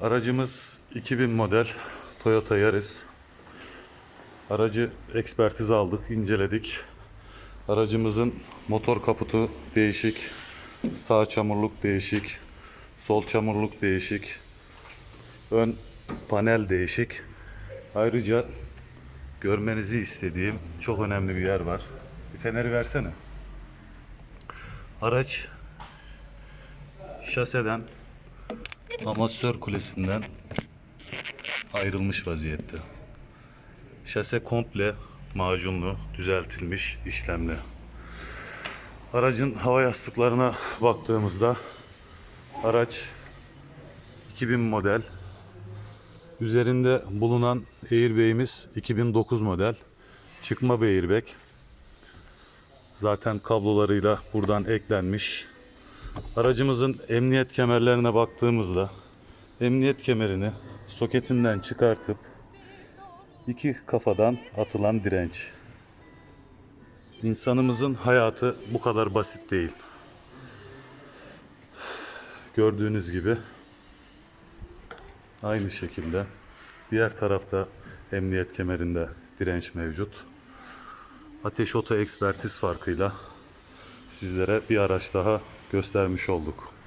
Aracımız 2000 model Toyota Yaris. Aracı ekspertiz aldık, inceledik. Aracımızın motor kaputu değişik, sağ çamurluk değişik, sol çamurluk değişik, ön panel değişik. Ayrıca görmenizi istediğim çok önemli bir yer var. Bir feneri versene. Araç şaseden amatör kulesinden ayrılmış vaziyette. Şase komple macunlu, düzeltilmiş, işlemli. Aracın hava yastıklarına baktığımızda araç 2000 model. Üzerinde bulunan airbag'imiz 2009 model. Çıkma bir airbag. Zaten kablolarıyla buradan eklenmiş. Aracımızın emniyet kemerlerine baktığımızda emniyet kemerini soketinden çıkartıp iki kafadan atılan direnç. İnsanımızın hayatı bu kadar basit değil. Gördüğünüz gibi aynı şekilde diğer tarafta emniyet kemerinde direnç mevcut. Ateş Oto ekspertiz farkıyla sizlere bir araç daha göstermiş olduk.